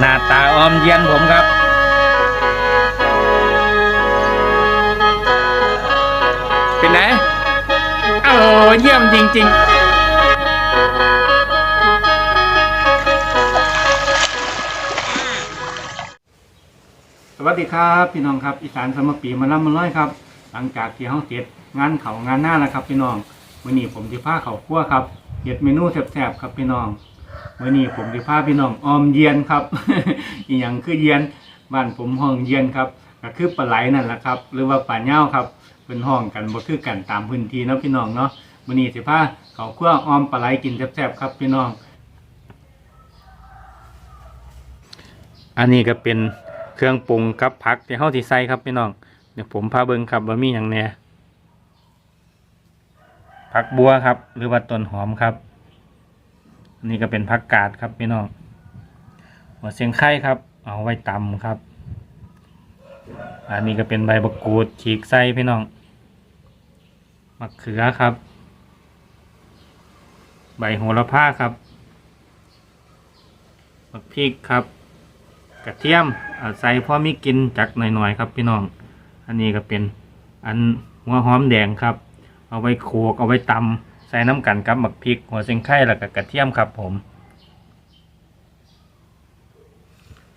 หน้าตาออมเยียนผมครับ เป็นไงโอ้เยี่ยมจริง ๆสวัสดีครับพี่น้องครับอีสานสมปีมาล่ำมาร้อยครับ หลังจากที่ห้องเจ็ดงานเขางานหน้าแล้วครับ พี่น้องวันนี้ผมจะพาเขาคั่วครับเห็ดเมนูแซ่บๆครับพี่น้อง วันนี้ผมจะพาพี่น้องออมเยียนครับ อีหยังคือเยียนบ้านผมห้องเยียนครับก็คือปลาไหลนั่นแหละครับ หรือว่าปลาเน่าครับเป็นห้องกันบ่คือกันตามพื้นที่เนาะพี่น้องเนาะวันนี้สิพาเขาคั่วออมปลาไหลกินแซ่บๆครับพี่น้อง อันนี้ก็เป็นเครื่องปรุงกับผักที่เฮาสิใส่ครับพี่น้องเดี๋ยวผมพาเบิ่งครับว่ามีหยังแหน่ผักบัวครับ หรือว่าต้นหอมครับ นนี้ก็เป็นผักกาดครับพี่น้องหัวเสียงไข่ครับ เอาไว้ตำครับ อันนี้ก็เป็นใบมะกูดฉีกใส่พี่น้องมะเขือครับ ใบโหระพาครับมะพริกครับ กระเทียมเอาใส่พอมีกินจักหน่อยๆครับพี่น้อง อันนี้ก็เป็นอันหัวหอมแดงครับ เอาไว้โขกเอาไว้ตำ ใส่น้ำกันกับหมักพริก หัวเส้นไข่แล้วก็กระเทียมครับผม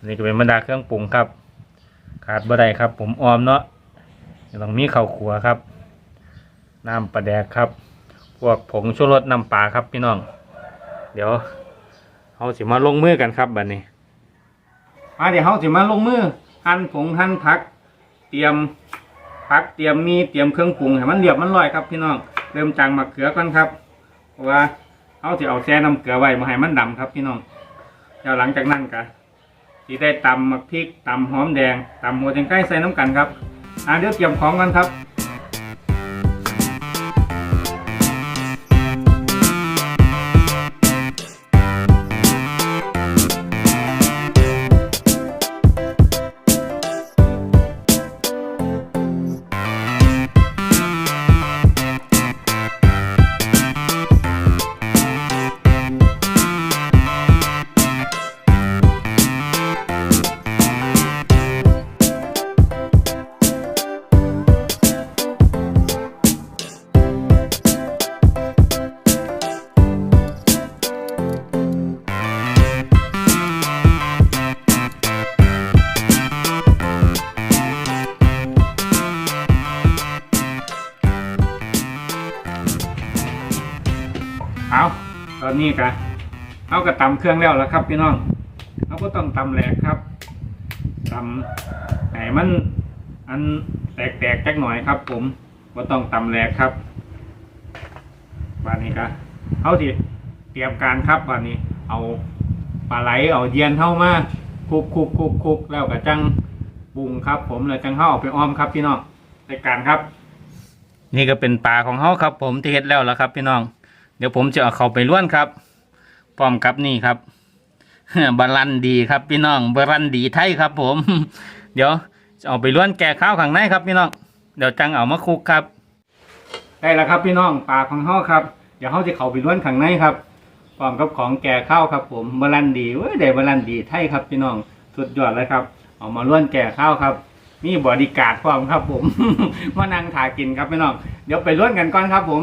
นนี้ก็เป็นบรรดาเครื่องปรุงครับ ขาดบ่ได้ครับ ผมออมเนาะต้องมีข้าวขัวครับ น้ำปลาแดกครับ พวกผงชูรสน้ำปลาครับพี่น้อง เดี๋ยวเอาสิมาลงมือกันครับบัดนี้มาเดี๋ยวเขาสิมาลงมือ หั่นผงหั่นผัก เตรียมผักเตรียมมีเตรียมเครื่องปรุงให้มันเรียบมันลอยครับพี่น้อง เริ่มจางมะเขือก่อนครับเพราะว่าเขาจะเอาแช่น้ำเกลือไว้มาให้มันดำครับพี่น้องแล้วหลังจากนั้นก็สีได้ตำมะพริกตำหอมแดงตำหัวแตงไก่ใส่น้ำกันครับอ่าเดี๋ยวเตรียมของกันครับ นี้กะเอากระตำเครื่องแล้วแล้วครับพี่น้องเอาก็ต้องตำแหลกครับตำไหนมันอันแตกๆจักหน่อยครับ ผมก็ต้องตำแหลกครับวันนี้กะเอาที่เตรียมการครับวันนี้ เอาปลาไหลเอาเยียนเข้ามาคุกคุกคุกคุกแล้วก็จังปรุงครับ ผมแล้วจังเข้าเอาไปอ้อมครับพี่น้องในการครับ นี่ก็เป็นปลาของเขาครับ ผมที่เฮ็ดแล้วแล้วครับ พี่น้อง ดี๋ยวผมจะเอาเขาไปล้วนครับพร้อมกับนี่ครับบาลันดีครับพี่น้องบาลันดีไทยครับ ผม เดี๋ยวจะเอาไปล้วนแก่ข้าวข้างในครับพี่น้อง เดี๋ยวจังเอามาคลุกครับ ได้แล้วครับพี่น้องปลาของเขาครับ เดี๋ยวเขาจะเขาไปล้วนข้างในครับพร้อมกับของแก่ข้าวครับ ผมบาลันดีเว้ยได้บาลันดีไทยครับพี่น้องสุดยอดเลยครับเอามาล้วนแก่ข้าวครับมีบอดีการ์ดพร้อมครับ ผมมานั่งถ่ายกินครับพี่น้อง เดี๋ยวไปล้วนกันก่อนครับ ผม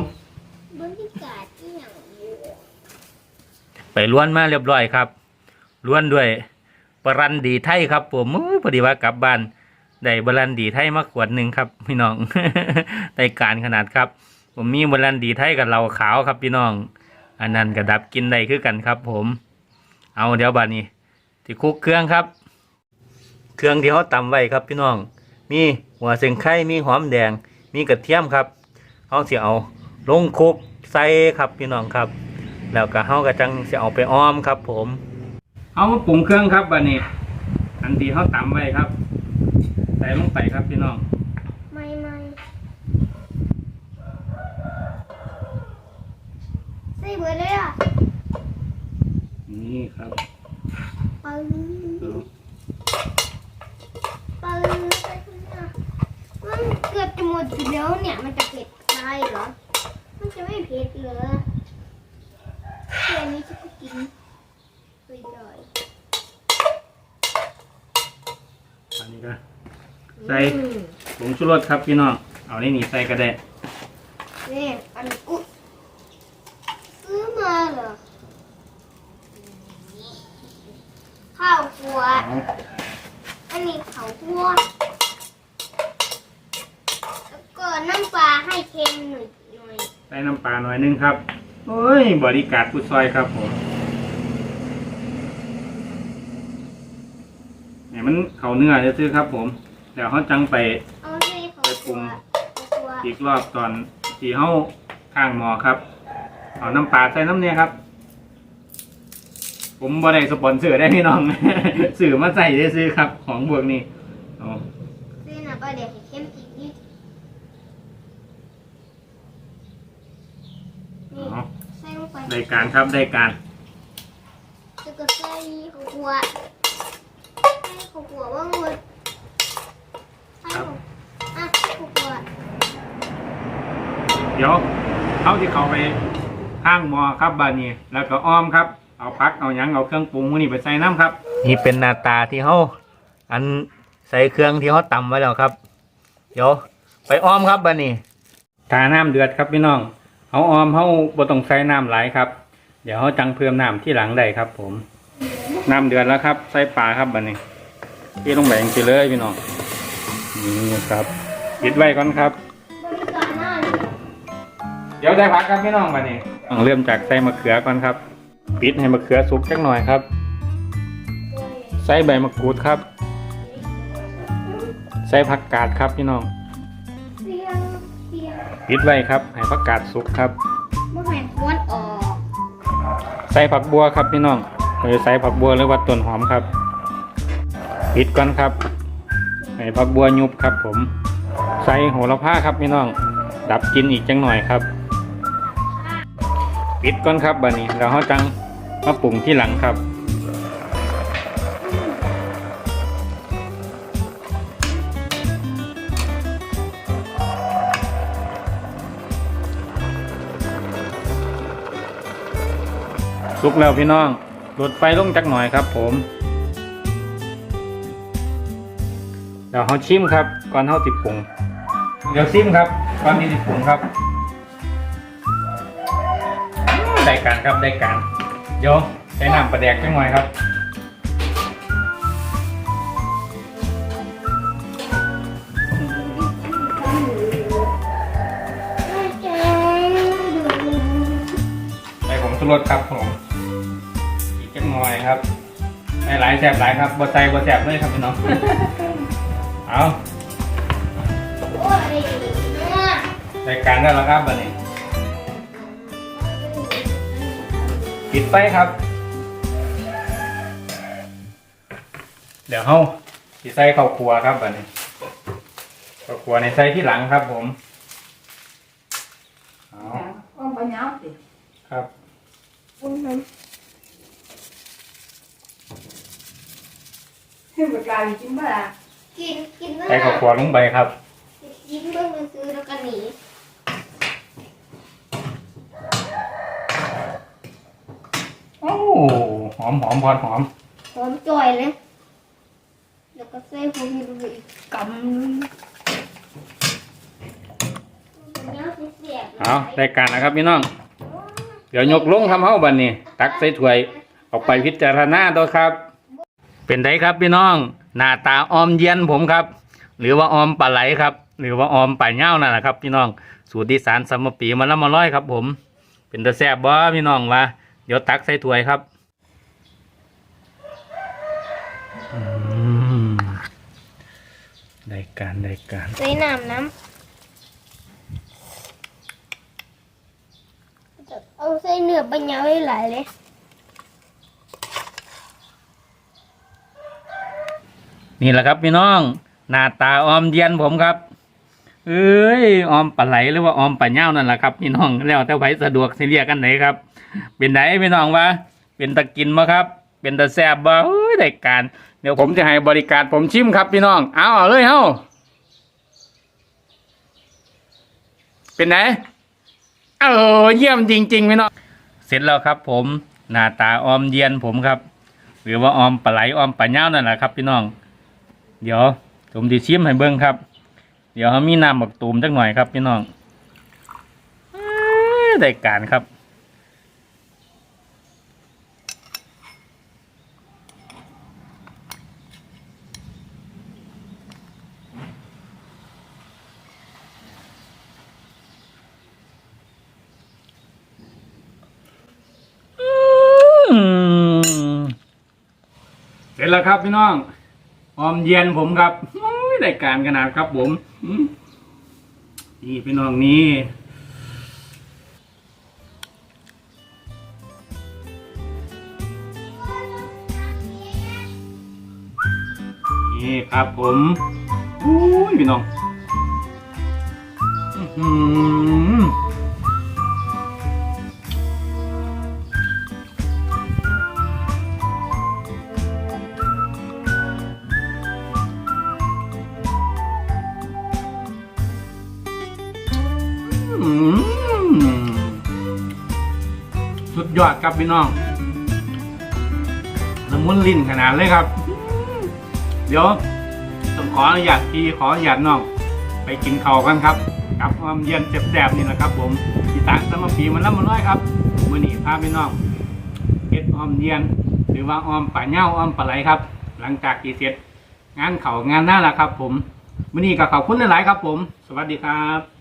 บรรยากาศที่อย่างนี้ไป ล้วนมาเรียบร้อยครับล้วนด้วยบรันดีไทยครับ ผมพอดีว่ากลับบ้านได้บรันดีไทยมาขวดหนึ่งครับ พี่น้องได้การขนาดครับ ผมมีบรันดีไทยกับเราขาวครับ พี่น้อง อันนั้นกระดับกินได้คือกันครับ ผม เอาเดี๋ยวบานี้ที่คลุกเครื่องครับ เครื่องที่เขาตำไว้ครับ พี่น้อง มีหัวเสียงไข่มีหอมแดง มีกระเทียมครับเขาสิเอาลงคลุกใส่ครับพี่น้องครับ แล้วก็เฮาก็จังสิเอาไปอ้อมครับ ผมเอามาปรุงเครื่องครับบัดนี้ อันที่เฮาตำไว้ครับใส่ลงไปครับพี่น้องไม่ไม่ใส่เบอร์เลยอะนี่ครับปึ้งปึ้งใส่ข้างหน้ามันเกือบจะหมดอยู่แล้วเนี่ยมันจะเผ็ดได้เหรอมันจะไม่เผ็ดเหรอ แค่นี้ฉันก็กินไปเลยนนี้ก็ใส่ผงชูรสครับพี่น้องเอาในนี่ใส่ก็ได้นี่อันนี้กูซื้อมาเหรอข้าวคั่วเอาอันนี้ข้าวคั่วแล้วก็น้ำปลาให้เค็มหน่อยหน่อยใส่น้ำปลาหน่อยนึงครับ โอ้ย บริการผู้ซอยครับผมเนี่ยมันเขาเนื้อจะซื้อๆครับผม เดี๋ยวเขาจังไป เอาให้ข้าวคั่วข้าวคั่วอีกรอบตอนสีเฮาข้างหมอครับ เอาน้ำปลาใส่น้ำเนี่ยครับ ผมบ่ได้สปอนเซอร์ได้พี่น้อง สื่อมาใส่ได้ซื้อครับ ของบวกนี้เอา ซื้อน้ำปลาเดี๋ยวให้เค็มอีกนิดนี่ เอา ใส่ลง ไปได้การครับได้การแล้วก็ใส่ข้าวคั่วใส่ข้าวคั่วว่างหมดใส่ข้าวอะใส่ข้าวคั่วเดี๋ยวเขาที่เขาไปข้างหมอครับบานี้แล้วก็อ้อมครับ เอาพักเอาหยังเอาเครื่องปรุงพวกนี้ไปใส่น้ำครับนี่เป็นหน้าตาที่เขาอันใส่เครื่องที่เขาตำไว้แล้วครับ เดี๋ยวไปอ้อมครับบานี้ ทาน้ำเดือดครับพี่น้อง เขาออมเขาบ่ต้องใส่น้ำไหลายครับ เดี๋ยวเขาจังเพิ่มน้ำที่หลังได้ครับ ผม น้ำเดือดแล้วครับ ใส่ปลาครับบานี้ที่ลงไปอย่งนี้เลยพี่น้องนี่ครับปิดไว้ก่อนครับ เดี๋ยวได้พักครับพี่น้องมานี่ต้องเริ่มจากใส่มะเขือก่อนครับ ปิดให้มะเขือสุกจักหน่อยครับ ใส่ใบมะกรูดครับ ใส่ผักกาดครับพี่น้อง ปิดไว้ครับให้ผักกาดสุกครับบ่ให้ม้วนออกใส่ผักบัวครับพี่น้องหรือใส่ผักบัวหรือว่าต้นหอมครับ ปิดก่อนครับให้ผักบัวยุบครับ ผม ใส่โหระพาครับพี่น้อง ดับกลินอีกจังหน่อยครับ ปิดก่อนครับบัดนี้แล้วเขาจังมาปรุงที่หลังครับ สุกแล้วพี่น้องลดไฟลงจักหน่อยครับ ผมเดี๋ยวเขาชิมครับก่อนเขาติดปรุงเดี๋ยวซิมครับก่อนที่ติดปรุงครับได้การครับได้การเดี๋ยวใช้น้ำปลาแดกจังหน่อยครับใส่ผมสุรสครับผม หลายแสบหลายครับบ่ใส่บ่แสบเลยครับพี่น้อง เอาโอ้ยนัวรายการได้แล้วครับบัดนี้ปิดไฟครับ เดี๋ยวเฮาสิใส่ข้าวครัวครับบัดนี้ข้าวครัวในใส่ที่หลังครับ ผมเอาอ้อมไปยาวสิครับ อุ่นน้ ให้มันกลายเป็นจิ้มบ้าำกินกินเมื่อใส่ข้าวครัวลงไปครับ กินเมื่อมันซื้อแล้วก็หนีโอ้หอมหอมพอดหอมหอมจ่อยเลยแล้วก็ใส่ผงยูรูอีกกำนึงมันยาวเสียบๆเอารายการนะครับพี่น้อง เดี๋ยวยกลงทำเฮ้าบันนี้ ตักใส่ถ้วย ออกไปพิจารณาตัวครับ เป็นไดครับพี่น้อง หน้าตาออมเยียนผมครับ หรือว่าออมปลาไหลครับ หรือว่าออมปลาเน่านั่นแหละครับ พี่น้องสูตรดีสานสมปีมาละมาร้อยครับ ผม เป็นตะแซบบ่พี่น้องวะเดี๋ยวตักใส่ถ้วยครับอืมได้การได้การใส่น้ำน้ำเอาใส่เนื้อปัญญาไว้หลายเลย นี่แหละครับพี่น้อง หน้าตาออมเยียนผมครับ เอ้ยออมปลาไหลหรือว่าออมปลาเน่านั่นแหละครับพี่น้องแล้วแต่ไผสะดวกสิเรียกกันไหนครับ เป็นไหนพี่น้องวะเป็นตะกินมาครับ เป็นตะแซบบ่เอ้ยได้การเดี๋ยวผมจะให้บริการผมชิมครับพี่น้อง เอาเอาเลยเฮ้าเป็นไหนเออเยี่ยมจริงๆพี่น้องเสร็จแล้วครับ ผมหน้าตาออมเยียนผมครับ หรือว่าออมปลาไหลออมปลาเน่านั่นแหละครับ พี่น้อง เดี๋ยวผมจะชิมให้เบิ้งครับ เดี๋ยวเขามีน้ำบักตูมจักหน่อยครับพี่น้องอได้การครับเสร็จแล้วครับพี่น้อง ออมเย็นผมครับโอ้ยได้การขนาดครับผมนี่พี่น้องนี่นี่ครับผมอุ้ยพี่น้อง อื ครับพี่น้องละมุนลิ้นขนาดเลยครับ เดี๋ยวต้องขออนุญาตพี่ขออนุญาตน้อง ไปกินข้าวกันครับกับความเย็นแสบๆนี่นะครับ ผมพี่ตางสมปีมันน้ำมันน้อยครับมื่อนี้พาพี่น้องเฮ็ดออมเย็นหรือว่าออมป่าเน่าออมปลาไหลครับ หลังจากที่เสร็จงานเขางานหน้าล้วครับ ผมมื่อนี้ก็ขอบคุณหลายๆครับ ผม สวัสดีครับ